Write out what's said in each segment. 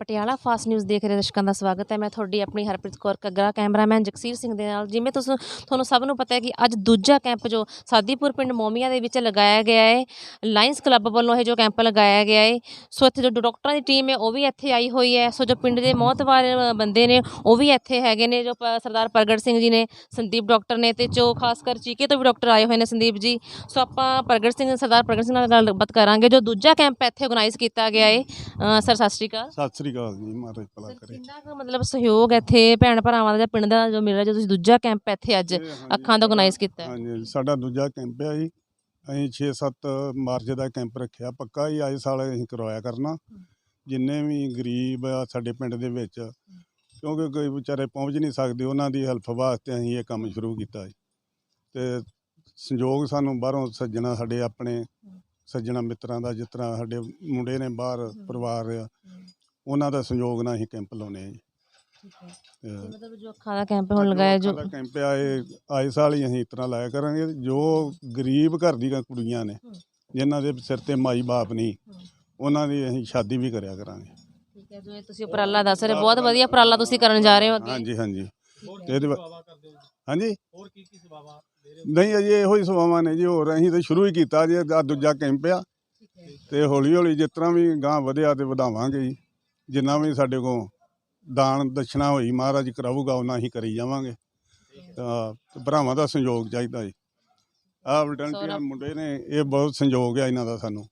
Patiala fast news ਦੇਖ ਰਹੇ ਦਰਸ਼ਕਾਂ ਦਾ ਸਵਾਗਤ ਹੈ। ਮੈਂ ਤੁਹਾਡੀ ਆਪਣੀ ਹਰਪ੍ਰੀਤ ਕੌਰ ਕੱਗਰਾ, ਕੈਮਰਾਮੈਨ ਜਗਸੀਰ ਸਿੰਘ ਦੇ ਨਾਲ। ਜਿਵੇਂ ਤੁਸੀਂ, ਤੁਹਾਨੂੰ ਸਭ ਨੂੰ ਪਤਾ ਹੈ ਕਿ ਅੱਜ ਦੂਜਾ ਕੈਂਪ ਜੋ ਸਾਦੀਪੁਰ ਪਿੰਡ ਮੋਮੀਆਂ ਦੇ ਵਿੱਚ ਲਗਾਇਆ ਗਿਆ ਹੈ ਲਾਇੰਸ ਕਲੱਬ ਵੱਲੋਂ ਇਹ ਜੋ ਕੈਂਪ ਲਗਾਇਆ ਗਿਆ ਹੈ, ਸੋ ਇੱਥੇ ਜੋ ਡਾਕਟਰਾਂ ਦੀ ਟੀਮ ਹੈ, ਉਹ ਵੀ ਇੱਥੇ ਆਈ ਹੋਈ ਹੈ। ਸੋ ਜੋ ਪਿੰਡ ਦੇ ਮੌਤਵਾਰ ਬੰਦੇ ਨੇ, ਉਹ ਵੀ ਇੱਥੇ ਹੈਗੇ ਨੇ। ਜੋ ਪ- ਸਰਦਾਰ ਪ੍ਰਗਟ ਸਿੰਘ ਜੀ ਨੇ, ਸੰਦੀਪ ਡਾਕਟਰ ਨੇ ਤੇ ਜੋ ਖਾਸ ਕਰ ਚੀਕੇ ਤੋਂ ਵੀ ਡਾਕਟਰ ਆਏ ਹੋਏ ਨੇ, ਸੰਦੀਪ ਜੀ। ਸੋ ਆਪਾਂ ਪ੍ਰਗਟ ਸਿੰਘ, ਸਰਦਾਰ ਪ੍ਰਗਟ ਸਿੰਘ ਨਾਲ ਗੱਲਬਾਤ ਕਰਾਂਗੇ। ਜੋ ਦੂਜਾ ਕੈਂਪ ਇੱਥੇ ਆਰਗੇਨਾਈਜ਼ ਕੀਤਾ ਗਿਆ ਹੈ ਸਰ, ਸਤਿ ਸ਼੍ਰੀ ਅਕਾਲ। ਸਤਿ ਸ੍ਰੀ ਅਕਾਲ ਜੀ ਮਹਾਰਾਜ ਭਲਾ ਕਰੇ। ਕਿੰਨਾ ਕੁ ਮਤਲਬ ਸਹਿਯੋਗ ਇੱਥੇ ਭੈਣ ਭਰਾਵਾਂ ਦਾ ਜਾਂ ਪਿੰਡ ਦਾ ਜੋ ਮਿਲ ਰਿਹਾ ਜੋ ਤੁਸੀਂ ਦੂਜਾ ਕੈਂਪ ਇੱਥੇ ਅੱਜ ਅੱਖਾਂ ਦਾ ਆਰਗੇਨਾਈਜ਼ ਕੀਤਾ। ਹੈ ਹਾਂਜੀ ਸਾਡਾ ਦੂਜਾ ਕੈਂਪ ਹੈ ਜੀ। ਅਸੀਂ 6-7 ਮਾਰਚ ਦਾ ਕੈਂਪ ਰੱਖਿਆ ਪੱਕਾ ਹੀ ਆਏ ਸਾਲ ਅਸੀਂ ਕਰਵਾਇਆ ਕਰਨਾ। ਜਿੰਨੇ ਵੀ ਗਰੀਬ ਆ ਸਾਡੇ ਪਿੰਡ ਦੇ ਵਿੱਚ ਕਿਉਂਕਿ ਕੋਈ ਵਿਚਾਰੇ ਪਹੁੰਚ ਨਹੀਂ ਸਕਦੇ ਉਹਨਾਂ ਦੀ ਹੈਲਪ ਵਾਸਤੇ ਅਸੀਂ ਇਹ ਕੰਮ ਸ਼ੁਰੂ ਕੀਤਾ ਜੀ। ਤੇ ਸੰਯੋਗ ਸਾਨੂੰ ਬਾਹਰੋਂ ਸੱਜਣਾ ਸਾਡੇ ਆਪਣੇ ਸੱਜਣਾ ਮਿੱਤਰਾਂ ਦਾ ਜਿਸ ਤਰ੍ਹਾਂ ਸਾਡੇ ਮੁੰਡੇ ਨੇ ਬਾਹਰ ਪਰਿਵਾਰ ਆ ਉਹਨਾਂ ਦਾ ਸੰਯੋਗ ਨਾਲ ਅਸੀਂ ਕੈਂਪ ਲਾਉਨੇ ਆ ਜੀ। ਤੇ ਮਤਲਬ ਜੋ ਅੱਖਾਂ ਦਾ ਕੈਂਪ ਹੁਣ ਲਗਾਇਆ ਜੋ ਸਾਡਾ ਕੈਂਪ ਆਏ ਆਏ ਸਾਲ ਹੀ ਅਸੀਂ ਇਸ ਤਰ੍ਹਾਂ ਲਾਇਆ ਕਰਾਂਗੇ। ਜੋ ਗਰੀਬ ਘਰ ਦੀਆਂ ਕੁੜੀਆਂ ਨੇ। ਜਿਨ੍ਹਾਂ ਦੇ ਸਿਰ ਤੇ ਮਾਈ ਬਾਪ ਨਹੀਂ। ਉਹਨਾਂ ਦੀ ਅਸੀਂ ਸ਼ਾਦੀ ਵੀ ਕਰਿਆ ਕਰਾਂਗੇ। ਠੀਕ ਹੈ ਜਿਵੇਂ ਤੁਸੀਂ ਉਪਰਾਲਾ ਦੱਸ ਰਹੇ ਬਹੁਤ ਵਧੀਆ ਉਪਰਾਲਾ ਤੁਸੀਂ ਕਰਨ ਜਾ ਰਹੇ ਹੋ ਅੱਗੇ। ਹਾਂਜੀ ਹਾਂਜੀ। ਠੀਕ ਤੇ ਇਹਦੇ ਬਾ- ਹਾਂਜੀ? ਹੋਰ ਕੀ ਕੀ ਸੇਵਾਵਾਂ ਦੇ ਰਹੇ ਹੋ? ਨਹੀਂ ਅਜੇ ਇਹੋ ਹੀ ਸੇਵਾਵਾਂ ਨੇ ਜੀ ਹੋਰ ਅਸੀਂ ਤਾਂ ਸ਼ੁਰੂ ਹੀ ਕੀਤਾ ਜੀ ਦੂਜਾ ਕੈਂਪ ਆ। ਤੇ ਹੌਲੀ ਹੌਲੀ ਜਿਸ ਤਰ੍ਹਾਂ ਵੀ ਗਾਂ ਵਧਿਆ ਤੇ ਵਧਾਵਾਂਗੇ ਜੀ। ਜਿੰਨਾ ਵੀ ਸਾਡੇ ਕੋਲ ਦਾਨ ਦਸ਼ਨਾ ਹੋਈ ਮਹਾਰਾਜ ਕਰਾਊਗਾ ਉਹਨਾਂ ਹੀ ਕਰੀ ਜਾਵਾਂਗੇ। ਤਾਂ ਭਰਾਵਾਂ ਦਾ ਸੰਯੋਗ ਚਾਹੀਦਾ ਜੀ। ਆਹ ਵਲੰਟੀਅਰ ਸੌਰਵ। ਮੁੰਡੇ ਨੇ ਇਹ ਬਹੁਤ ਸੰਯੋਗ ਆ ਇਹਨਾਂ ਦਾ ਸਾਨੂੰ।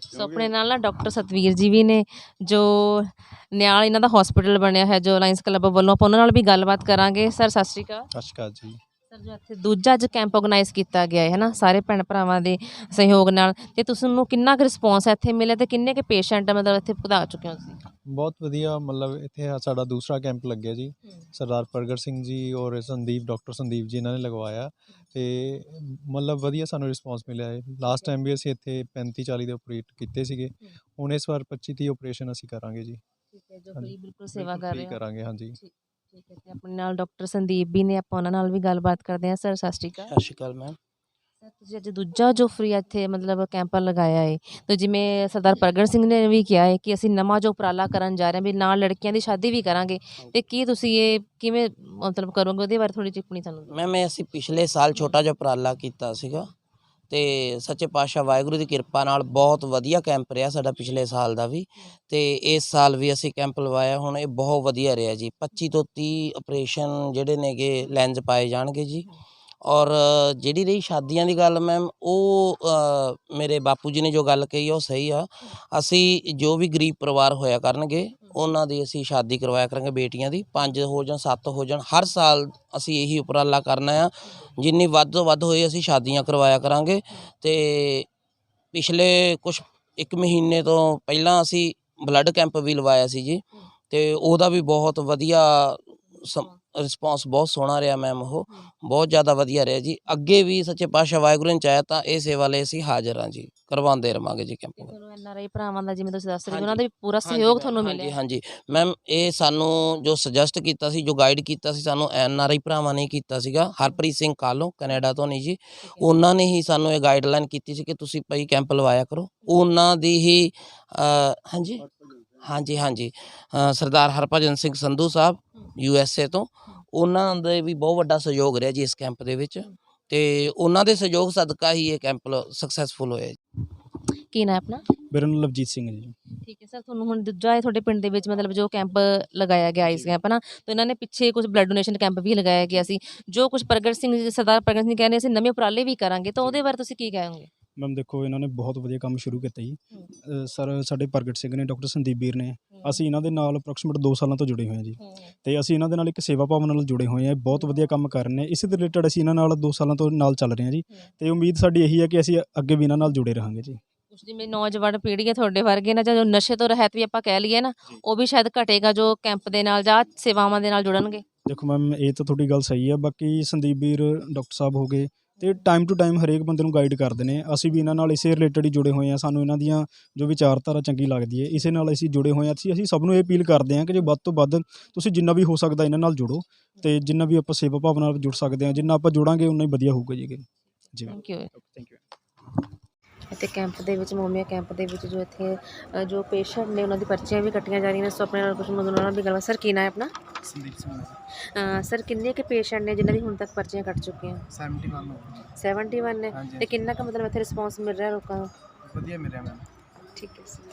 ਸੋ ਆਪਣੇ ਨਾਲ ਨਾ ਡਾਕਟਰ ਸਤਵੀਰ ਜੀ ਵੀ ਨੇ ਜੋ ਨਿਆਲ ਇਹਨਾਂ ਦਾ ਹਸਪੀਟਲ ਬਣਿਆ ਹੈ ਜੋ ਅਲਾਈਅੰਸ ਕਲੱਬ ਵੱਲੋਂ। ਆਪਾਂ ਉਹਨਾਂ ਨਾਲ ਵੀ ਗੱਲਬਾਤ ਕਰਾਂਗੇ। ਸਰ ਸਤਿ ਸ਼੍ਰੀ ਅਕਾਲ। ਸਤਿ ਸ਼੍ਰੀ ਅਕਾਲ ਜੀ। ਸਰ ਜੋ ਇੱਥੇ ਦੂਜਾ ਅੱਜ ਕੈਂਪ ਆਰਗੇਨਾਈਜ਼ ਕੀਤਾ ਗਿਆ ਹੈ ਨਾ ਸਾਰੇ ਭੈਣ ਭਰਾਵਾਂ ਦੇ ਸਹਿਯੋਗ ਨਾਲ। ਤੇ ਤੁਸੀਂ ਨੂੰ ਕਿੰਨਾ ਕੁ ਰਿਸਪੌਂਸ ਇੱਥੇ ਮਿਲਿਆ ਤੇ ਕਿੰਨੇ ਕੁ ਪੇਸ਼ੈਂਟ ਮਤਲਬ ਇੱਥੇ ਵਧਾ ਚੁੱਕੇ ਹੋ ਤੁਸੀਂ? ਬਹੁਤ ਵਧੀਆ ਮਤਲਬ ਇੱਥੇ ਆ ਸਾਡਾ ਦੂਸਰਾ ਕੈਂਪ ਲੱਗਿਆ ਜੀ। ਸਰਦਾਰ ਪ੍ਰਗਟ ਸਿੰਘ ਜੀ ਔਰ ਸੰਦੀਪ ਡਾਕਟਰ ਸੰਦੀਪ ਜੀ ਇਹਨਾਂ ਨੇ ਲਗਵਾਇਆ। ਤੇ ਮਤਲਬ ਵਧੀਆ ਸਾਨੂੰ ਰਿਸਪੌਂਸ ਮਿਲਿਆ ਹੈ ਲਾਸਟ ਟਾਈਮ ਵੀ ਅਸੀਂ ਇੱਥੇ 35 40 ਦੇ ਆਪਰੇਟ ਕੀਤੇ ਸੀਗੇ। ਹੁਣ ਇਸ ਵਾਰ 25 30 ਆਪਰੇਸ਼ਨ ਅਸੀਂ ਕਰਾਂਗੇ ਜੀ। ਠੀਕ ਹੈ ਜੋ। ਫ੍ਰੀ ਬਿਲਕੁਲ ਸੇਵਾ ਕਰ ਰਹੇ ਹੋ। ਕਰਾਂਗੇ ਹਾਂਜੀ। ਠੀਕ ਹੈ ਤੇ ਆਪਣੇ ਨਾਲ ਡਾਕਟਰ ਸੰਦੀਪ ਵੀ ਨੇ ਆਪਾਂ ਉਹਨਾਂ ਨਾਲ ਵੀ ਗੱਲਬਾਤ ਕਰਦੇ ਹਾਂ। ਸਰ ਸਤਿ ਸ਼੍ਰੀ ਅਕਾਲ। ਸਤਿ ਸ਼੍ਰੀ ਅਕਾਲ ਮੈਮ। ਸਰ ਤੁਸੀਂ ਅੱਜ ਦੂਜਾ ਜੋ ਫ੍ਰੀ ਇੱਥੇ ਮਤਲਬ ਕੈਂਪ ਲਗਾਇਆ ਹੈ ਤੇ ਜਿਵੇਂ ਸਰਦਾਰ ਪ੍ਰਗਟ ਸਿੰਘ ਨੇ ਵੀ ਕਿਹਾ ਹੈ ਕਿ ਅਸੀਂ ਨਵਾਂ ਜੋ ਉਪਰਾਲਾ ਕਰਨ ਜਾ ਰਹੇ ਹਾਂ ਵੀ ਨਾਲ ਲੜਕੀਆਂ ਦੀ ਸ਼ਾਦੀ ਵੀ ਕਰਾਂਗੇ। ਤੇ ਕੀ ਤੁਸੀਂ ਇਹ ਕਿਵੇਂ ਮਤਲਬ ਕਰੋਗੇ? ਉਹਦੇ ਬਾਰੇ ਥੋੜੀ ਟਿੱਪਣੀ ਸਾਨੂੰ ਦਿਓ। ਮੈਮ ਇਹ ਅਸੀਂ ਪਿਛਲੇ ਸਾਲ ਛੋਟਾ ਜਿਹਾ ਉਪਰਾਲਾ ਕੀਤਾ ਸੀਗਾ। ਤੇ ਸੱਚੇ ਪਾਤਸ਼ਾਹ ਵਾਹਿਗੁਰੂ ਦੀ ਕਿਰਪਾ ਨਾਲ ਬਹੁਤ ਵਧੀਆ ਕੈਂਪ ਰਿਹਾ ਸਾਡਾ ਪਿਛਲੇ ਸਾਲ ਦਾ ਵੀ। ਤੇ ਇਸ ਸਾਲ ਵੀ ਅਸੀਂ ਕੈਂਪ ਲਵਾਇਆ, ਹੁਣ ਇਹ ਬਹੁਤ ਵਧੀਆ ਰਿਹਾ ਜੀ। 25 ਤੋਂ 30 ਆਪਰੇਸ਼ਨ ਜਿਹੜੇ ਨੇਗੇ ਲੈਂਜ ਪਾਏ ਜਾਣਗੇ ਜੀ। ਔਰ ਜਿਹੜੀ ਰਹੀ ਸ਼ਾਦੀਆਂ ਦੀ ਗੱਲ ਮੈਮ ਉਹ ਮੇਰੇ ਬਾਪੂ ਜੀ ਨੇ ਜੋ ਗੱਲ ਕਹੀ ਉਹ ਸਹੀ ਆ। ਅਸੀਂ ਜੋ ਵੀ ਗਰੀਬ ਪਰਿਵਾਰ ਹੋਇਆ ਕਰਨਗੇ, ਉਹਨਾਂ ਦੀ ਅਸੀਂ ਸ਼ਾਦੀ ਕਰਵਾਇਆ ਕਰਾਂਗੇ ਬੇਟੀਆਂ ਦੀ। ਪੰਜ ਹੋ ਜਾਣ, ਸੱਤ ਹੋ ਜਾਣ, ਹਰ ਸਾਲ ਅਸੀਂ ਇਹੀ ਉਪਰਾਲਾ ਕਰਨਾ ਆ। ਜਿੰਨੀ ਵੱਧ ਤੋਂ ਵੱਧ ਹੋਏ ਅਸੀਂ ਸ਼ਾਦੀਆਂ ਕਰਵਾਇਆ ਕਰਾਂਗੇ। ਤੇ ਪਿਛਲੇ ਕੁਝ ਇੱਕ ਮਹੀਨੇ ਤੋਂ ਪਹਿਲਾਂ ਅਸੀਂ ਬਲੱਡ ਕੈਂਪ ਵੀ ਲਵਾਇਆ ਸੀ ਜੀ। ਤੇ ਉਹਦਾ ਵੀ ਬਹੁਤ ਵਧੀਆ ਰਿਸਪੌਂਸ ਬਹੁਤ ਸੋਹਣਾ ਰਿਹਾ ਮੈਮ ਉਹ। ਬਹੁਤ ਜ਼ਿਆਦਾ ਵਧੀਆ ਰਿਹਾ ਜੀ। ਅੱਗੇ ਵੀ ਸੱਚੇ ਪਾਤਸ਼ਾਹ ਵਾਹਿਗੁਰੂ ਨੇ ਚਾਹਿਆ ਤਾਂ ਇਹ ਸੇਵਾ ਲਈ ਅਸੀਂ ਹਾਜ਼ਰ ਹਾਂ ਜੀ। ਕਰਵਾਉਂਦੇ ਰਵਾਂਗੇ ਜੀ ਕੈਂਪ ਤੁਹਾਨੂੰ ਐਨ ਆਰ ਆਈ ਭਰਾਵਾਂ ਦਾ ਜਿਵੇਂ ਤੁਸੀਂ ਦੱਸ ਰਹੇ ਹੋ। ਉਹਨਾਂ ਦਾ ਵੀ ਪੂਰਾ ਸਹਿਯੋਗ ਤੁਹਾਨੂੰ ਮਿਲਿਆ। ਹਾਂਜੀ ਮੈਮ ਇਹ ਸਾਨੂੰ ਜੋ ਸੁਜੈਸਟ ਕੀਤਾ ਸੀ ਜੋ ਗਾਈਡ ਕੀਤਾ ਸੀ ਸਾਨੂੰ ਐਨ ਆਰ ਆਈ ਭਰਾਵਾਂ ਨੇ ਕੀਤਾ ਸੀਗਾ। ਹਰਪ੍ਰੀਤ ਸਿੰਘ ਕਾਲੋ ਕੈਨੇਡਾ ਤੋਂ ਨਹੀਂ ਜੀ। ਉਹਨਾਂ ਨੇ ਹੀ ਸਾਨੂੰ ਇਹ ਗਾਈਡਲਾਈਨ ਕੀਤੀ ਸੀ ਕਿ ਤੁਸੀਂ ਭਾਈ ਕੈਂਪ ਲਵਾਇਆ ਕਰੋ। ਉਹਨਾਂ ਦੀ ਹੀ ਹਾਂਜੀ? ਹਾਂਜੀ ਹਾਂਜੀ। ਅ, Sardar Harbhajan Singh Sandhu Sahib U S A ਤੋਂ। ਉਹਨਾਂ ਦੇ ਵੀ ਬਹੁਤ ਵੱਡਾ ਸਹਿਯੋਗ ਰਿਹਾ ਜੀ ਇਸ ਕੈਂਪ ਦੇ ਵਿੱਚ। ਤੇ ਉਹਨਾਂ ਦੇ ਸਹਿਯੋਗ ਸਦਕਾ ਹੀ ਇਹ ਕੈਂਪ ਸਕਸੈਸਫੁਲ ਹੋਇਆ ਜੀ। ਕੀ ਨਾ ਆਪਣਾ? ਮੇਰਾ ਨਾਮ ਲਵਜੀਤ ਸਿੰਘ ਹੈ ਜੀ। ਠੀਕ ਹੈ ਸਰ ਤੁਹਾਨੂੰ ਹੁਣ ਦੂਜਾ ਹੈ ਤੁਹਾਡੇ ਪਿੰਡ ਦੇ ਵਿੱਚ ਮਤਲਬ ਜੋ ਕੈਂਪ ਲਗਾਇਆ ਗਿਆ ਇਸ ਕੈਂਪ ਨਾ? ਤਾਂ ਇਹਨਾਂ ਨੇ ਪਿੱਛੇ ਕੁਝ ਬਲੱਡ ਡੋਨੇਸ਼ਨ ਕੈਂਪ ਵੀ ਲਗਾਇਆ ਗਿਆ ਸੀ। ਜੋ ਕੁਝ ਪ੍ਰਗਟ ਸਿੰਘ ਜੀ- ਸਰਦਾਰ ਪ੍ਰਗਟ ਸਿੰਘ ਕਹਿੰਦੇ ਅਸੀਂ ਨਵੇਂ ਉਪਰਾਲੇ ਵੀ ਕਰਾਂਗੇ ਤਾਂ ਉਹਦੇ ਬਾਰੇ ਤੁਸੀਂ ਕੀ ਕਹੋਗੇ? ਮੈਮ ਦੇਖੋ ਇਹਨਾਂ ਨੇ ਬਹੁਤ ਵਧੀਆ ਕੰਮ ਸ਼ੁਰੂ ਕੀਤਾ ਜੀ। ਅ, ਸਰ ਸਾਡੇ ਪ੍ਰਗਟ ਸਿੰਘ ਨੇ ਡਾਕਟਰ ਸੰਦੀਪ ਵੀਰ ਨੇ ਅਸੀਂ ਇਹਨਾਂ ਦੇ ਨਾਲ ਅਪਰੋਕਸੀਮੇਟ 2 ਸਾਲਾਂ ਤੋਂ ਜੁੜੇ ਹੋਏ ਹਾਂ ਜੀ। ਤੇ ਅਸੀਂ ਇਹਨਾਂ ਦੇ ਨਾਲ ਇੱਕ ਸੇਵਾ ਭਾਵਨਾ ਨਾਲ ਜੁੜੇ ਹੋਏ ਹਾਂ ਬਹੁਤ ਵਧੀਆ ਕੰਮ ਕਰ ਰਹੇ ਨੇ। ਇਸੇ ਦੇ ਰਿਲੇਟਡ ਅਸੀਂ ਇਹਨਾਂ ਨਾਲ 2 ਸਾਲਾਂ ਤੋਂ ਨਾਲ ਚੱਲ ਰਹੇ ਹਾਂ ਜੀ। ਤੇ ਉਮੀਦ ਸਾਡੀ ਇਹੀ ਹੈ ਕਿ ਅਸੀਂ ਅੱਗੇ ਵੀ ਇਹਨਾਂ ਨਾਲ ਜੁੜੇ ਰਹਾਂਗੇ ਜੀ। ਕੁਝ ਜਿਵੇਂ ਨੌਜਵਾਨ ਪੀੜ੍ਹੀ ਹੈ ਤੁਹਾਡੇ ਵਰਗੇ ਨਾ ਜੋ ਨਸ਼ੇ ਤੋਂ ਰਹਿਤ ਵੀ ਆਪਾਂ ਕਹਿ ਲਈਏ ਨਾ ਉਹ ਵੀ ਸ਼ਾਇਦ ਘਟੇਗਾ ਜੋ ਕੈਂਪ ਦੇ ਨਾਲ ਜਾਂ ਸੇਵਾਵਾਂ ਦੇ ਨਾਲ ਜੁੜਨਗੇ। ਦੇਖੋ ਮੈਮ ਇਹ ਤਾਂ ਤੁਹਾਡੀ ਗੱਲ ਸਹੀ ਹੈ। ਬਾਕੀ ਸੰਦੀਪ ਵੀਰ ਡਾਕਟਰ ਸਾਹਿਬ ਹੋ ਗਏ ਤੇ ਟਾਈਮ ਟੂ ਟਾਈਮ ਹਰੇਕ ਬੰਦੇ ਨੂੰ ਗਾਈਡ ਕਰਦੇ ਨੇ। ਅਸੀਂ ਵੀ ਇਹਨਾਂ ਨਾਲ ਇਸੇ ਰਿਲੇਟਡ ਹੀ ਜੁੜੇ ਹੋਏ ਹਾਂ। ਸਾਨੂੰ ਇਹਨਾਂ ਦੀਆਂ ਜੋ ਵਿਚਾਰਧਾਰਾ ਚੰਗੀ ਲੱਗਦੀ ਹੈ ਇਸੇ ਨਾਲ ਅਸੀਂ ਜੁੜੇ ਹੋਏ ਹਾਂ। ਅਸੀਂ ਅਸੀਂ ਸਭ ਨੂੰ ਇਹ ਅਪੀਲ ਕਰਦੇ ਹਾਂ ਕਿ ਜੇ ਵੱਧ ਤੋਂ ਵੱਧ ਤੁਸੀਂ ਜਿੰਨਾ ਵੀ ਹੋ ਸਕਦਾ ਇਹਨਾਂ ਨਾਲ ਜੁੜੋ ਤੇ ਜਿੰਨਾ ਵੀ ਆਪਾਂ ਸੇਵਾ ਭਾਵਨਾ ਨਾਲ ਜੁੜ ਸਕਦੇ ਹਾਂ ਜਿੰਨਾ ਆਪਾਂ ਜੁੜਾਂਗੇ ਉਨਾ ਹੀ ਵਧੀਆ ਹੋਊਗਾ ਜੀ। ਜੀ। ਥੈਂਕ ਯੂ ਥੈਂਕ ਯੂ ਇੱਥੇ ਕੈਂਪ ਦੇ ਵਿੱਚ ਮੋਮੀਆ ਕੈਂਪ ਦੇ ਵਿੱਚ ਜੋ ਇੱਥੇ ਜੋ ਪੇਸ਼ੈਂਟ ਨੇ ਉਹਨਾਂ ਦੀ ਪਰਚੀਆਂ ਵੀ ਕੱਟੀਆਂ ਜਾ ਰਹੀਆਂ ਨੇ ਸੋ ਆਪਣੇ ਨਾਲ ਕੁਝ ਮਜ਼ਦੂਰਾਂ ਨਾਲ ਵੀ ਗੱਲ ਸਰ ਕੀ ਨਾਂ ਹੈ ਆਪਣਾ? ਸੰਦੀਪ ਸਿੰਘ ਅ, ਸਰ ਕਿੰਨੇ ਕੁ ਪੇਸ਼ੈਂਟ ਨੇ ਜਿਨ੍ਹਾਂ ਦੀ ਹੁਣ ਤੱਕ ਪਰਚੀਆਂ ਕੱਟ ਚੁੱਕੀਆਂ? 71 ਹੋ ਗਏ। 71 ਨੇ। ਤੇ ਕਿੰਨਾ ਕੁ ਮਤਲਬ ਇੱਥੇ ਰਿਸਪੌਂਸ ਮਿਲ ਰਿਹਾ ਲੋਕਾਂ ਨੂੰ? ਵਧੀਆ ਮਿਲਿਆ ਮੈਮ। ਠੀਕ ਹੈ ਸਰ।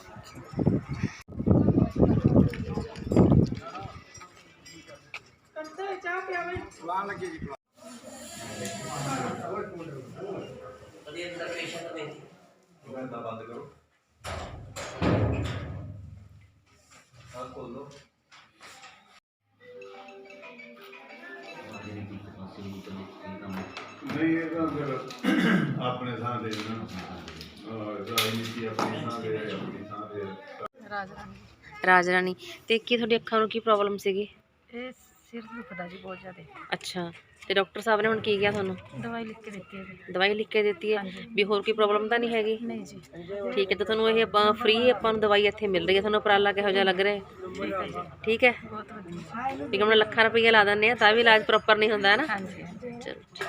ਨਹੀਂ ਇਹ ਤਾਂ ਫਿਰ ਆਪਣੇ ਥਾਂ ਦੇ ਨਾ। ਅਹ ਰਾਜਨੀਤੀ ਆਪਣੀ ਥਾਂ ਦੇ ਆਪਣੀ ਥਾਂ ਦੇ ਰਾਜ ਰਾਣੀ ਤੇ ਕੀ ਤੁਹਾਡੀ ਅੱਖਾਂ ਨੂੰ ਕੀ ਪ੍ਰੋਬਲਮ ਸੀਗੀ? ਇਹ ਸਿਰ ਦੁਖਦਾ ਜੀ ਬਹੁਤ ਜ਼ਿਆਦਾ। ਅੱਛਾ ਤੇ ਡਾਕਟਰ ਸਾਹਿਬ ਨੇ ਹੁਣ ਕੀ ਕਿਹਾ ਤੁਹਾਨੂੰ? ਦਵਾਈ ਲਿਖ ਕੇ ਦਿੱਤੀ ਹੈ ਜੀ। ਦਵਾਈ ਲਿਖ ਕੇ ਦਿੱਤੀ ਹੈ? ਵੀ ਹੋਰ ਕੋਈ ਪ੍ਰੋਬਲਮ ਤਾਂ ਨਹੀਂ ਹੈਗੀ? ਨਹੀਂ ਜੀ। ਠੀਕ ਹੈ ਤਾਂ ਤੁਹਾਨੂੰ ਇਹ ਆਪਾਂ ਫ੍ਰੀ ਆਪਾਂ ਨੂੰ ਦਵਾਈ ਇੱਥੇ ਮਿਲ ਰਹੀ ਹੈ? ਤੁਹਾਨੂੰ ਉਪਰਾਲਾ ਕਿਹੋ ਜਿਹਾ ਲੱਗ ਰਿਹਾ ਹੈ? ਠੀਕ ਹੈ ਜੀ। ਠੀਕ ਹੈ? ਬਹੁਤ ਵਧੀਆ। ਹੈ ਹੁਣ ਲੱਖਾਂ ਰੁਪਏ ਲਾ ਦਿੰਦੇ ਆ ਤਾਂ ਵੀ ਇਲਾਜ ਪ੍ਰੋਪਰ ਨਹੀਂ ਹੁੰਦਾ ਹੈ ਨਾ? ਹਾਂਜੀ ਹਾਂਜੀ। ਚਲੋ ਠੀਕ।